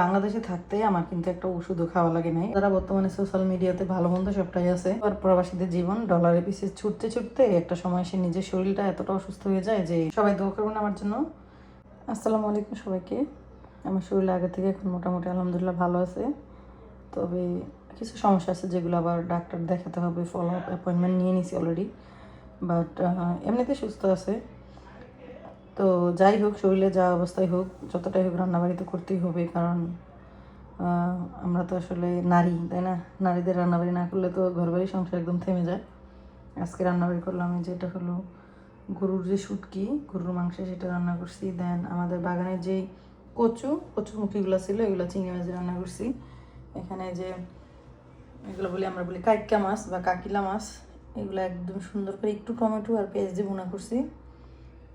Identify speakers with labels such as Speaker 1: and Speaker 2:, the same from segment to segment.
Speaker 1: বাংলাদেশে থাকতে আমার কিন্তু একটা ওষুধও খাওয়া লাগে নাই। যারা বর্তমানে সোশ্যাল মিডিয়াতে ভালো মন্দ সবটাই আছে আর প্রবাসীদের জীবন ডলারের পিছিয়ে ছুটতে ছুটতে একটা সময় সে নিজের শরীরটা এতটা অসুস্থ হয়ে যায় যে সবাই দোয়া করবেন আমার জন্য। আসসালামু আলাইকুম সবাইকে। আমার শরীর আগে থেকে এখন মোটামুটি আলহামদুলিল্লাহ ভালো আছে। তবে কিছু সমস্যা আছে যেগুলো আবার ডাক্তার দেখাতে হবে ফলো আপ অ্যাপয়েন্টমেন্ট নিয়ে নিছি অলরেডি বাট এমনিতে সুস্থ আছে। তো যাই হোক, শরীরে যা অবস্থায় হোক, যতটাই হোক রান্নাবাড়ি তো করতেই হবে, কারণ আমরা তো আসলে নারী, তাই না? নারীদের রান্নাবাড়ি না করলে তো ঘরবাড়ি সংসার একদম থেমে যায়। আজকে রান্নাবাড়ি করলাম যেটা হলো গরুর যে শুটকি, গরুর মাংস সেটা রান্না করছি। দেন আমাদের বাগানের যেই কচু কচুমুখিগুলো ছিল, এগুলো চিংড়ি মাছ রান্না করছি। এখানে যে এগুলো বলি, আমরা বলি কাইক্কা মাছ বা কাকিলা মাছ। এগুলো একদম সুন্দর করে একটু টমেটো আর পেঁয়াজ দিয়ে ভুনা করছি।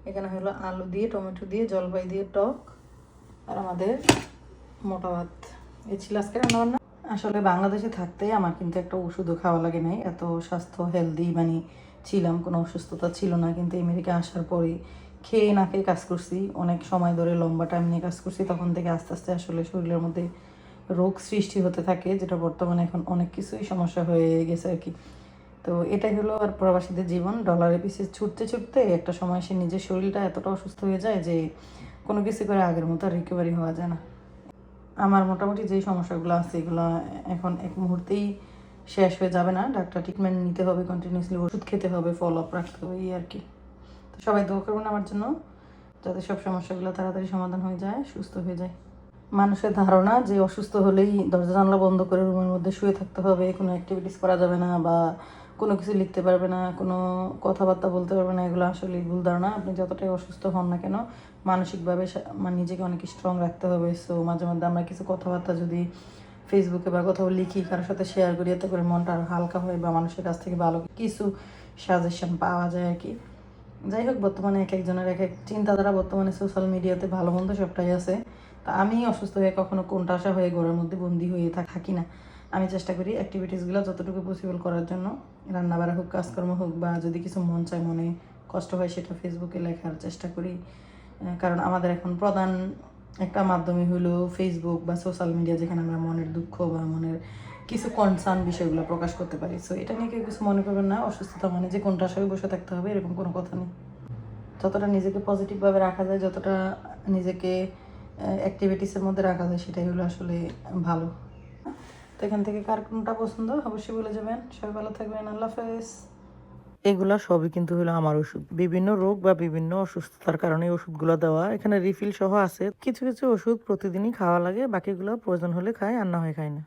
Speaker 1: এখানে হলো আলু দিয়ে, টমেটো দিয়ে, জলপাই দিয়ে, টক আর আমাদের মোটা ভাত। এ ছিল আজকে রান্নাবান্না। আসলে বাংলাদেশে থাকতে আমার কিন্তু একটা ওষুধও খাওয়া লাগে নাই। এত স্বাস্থ্য হেলদি মানে ছিলাম, কোনো অসুস্থতা ছিল না। কিন্তু আমেরিকা আসার পরে খেয়ে না খেয়ে কাজ করছি। অনেক সময় ধরে লম্বা টাইম নিয়ে কাজ করছি। তখন থেকে আস্তে আস্তে আসলে শরীরের মধ্যে রোগ সৃষ্টি হতে থাকে, যেটা বর্তমানে এখন অনেক কিছুই সমস্যা হয়ে গেছে আর কি। তো এটাই হলো আর প্রবাসীদের জীবন। ডলারের পিছিয়ে ছুটতে ছুটতে একটা সময় সে নিজের শরীরটা এতটা অসুস্থ হয়ে যায় যে কোনো কিছু করে আগের মতো আর রিকভারি হওয়া যায় না। আমার মোটামুটি যেই সমস্যাগুলো আছে, এগুলো এখন এক মুহূর্তেই শেষ হয়ে যাবে না। ডাক্তার ট্রিটমেন্ট নিতে হবে কন্টিনিউসলি ওষুধ খেতে হবে ফলো আপ রাখতে হবে, এই আর কি। তো সবাই দোয়া করবেন আমার জন্য, যাতে সব সমস্যাগুলো তাড়াতাড়ি সমাধান হয়ে যায়, সুস্থ হয়ে যায়। মানুষের ধারণা যে অসুস্থ হলেই দরজা জানলা বন্ধ করে রুমের মধ্যে শুয়ে থাকতে হবে, কোনো অ্যাক্টিভিটিস করা যাবে না বা কোনো কিছু লিখতে পারবে না, কোনো কথাবার্তা বলতে পারবে না, এগুলো আসলে ভুল ধারণা। আপনি যতটাই অসুস্থ হন না কেন, মানসিকভাবে মানে নিজেকে অনেক স্ট্রং রাখতে হবে। সো মাঝে মধ্যে আমরা কিছু কথাবার্তা যদি ফেসবুকে বা কোথাও লিখি, কারোর সাথে শেয়ার করি, এতে করে মনটা আরও হালকা হয় বা মানুষের কাছ থেকে ভালো কিছু সাজেশন পাওয়া যায় আর কি। যাই হোক, বর্তমানে এক একজনের এক এক চিন্তাধারা। বর্তমানে সোশ্যাল মিডিয়াতে ভালো মন্দ সবটাই আছে। তা আমি অসুস্থ হয়ে কখনো কোনটা আসা হয়ে ঘরের মধ্যে বন্দি হয়ে থাকি না। আমি চেষ্টা করি অ্যাক্টিভিটিসগুলো যতটুকু পসিবল করার জন্য। রান্না বাড়া হোক, কাজকর্ম হোক বা যদি কিছু মন চায়, মনে কষ্ট হয় সেটা ফেসবুকে লেখার চেষ্টা করি। কারণ আমাদের এখন প্রধান একটা মাধ্যমই হলো ফেসবুক বা সোশ্যাল মিডিয়া যেখানে আমরা মনের দুঃখ বা মনের কিছু কনসার্ন বিষয়গুলো প্রকাশ করতে পারি। সো এটা নিয়ে কেউ কিছু মনে করবেন না, অসুস্থতা মানে যে কোনটা আশায় বসে থাকতে হবে, এরকম কোনো কথা নেই। যতটা নিজেকে পজিটিভভাবে রাখা যায়, যতটা নিজেকে অ্যাক্টিভিটিসের মধ্যে রাখা যায়, সেটাই হলো আসলে ভালো। তো এখান থেকে কার কোনটা পছন্দ, অবশ্যই বলে যাবেন। সবাই ভালো থাকবেন, আল্লাহ হাফেজ। এগুলো সবই কিন্তু হলো আমার ওষুধ। বিভিন্ন রোগ বা বিভিন্ন অসুস্থতার কারণে ওষুধগুলো দেওয়া। এখানে রিফিল সহ আছে। কিছু কিছু ওষুধ প্রতিদিনই খাওয়া লাগে, বাকিগুলো প্রয়োজন হলে খায়, আর না হয় খায় না।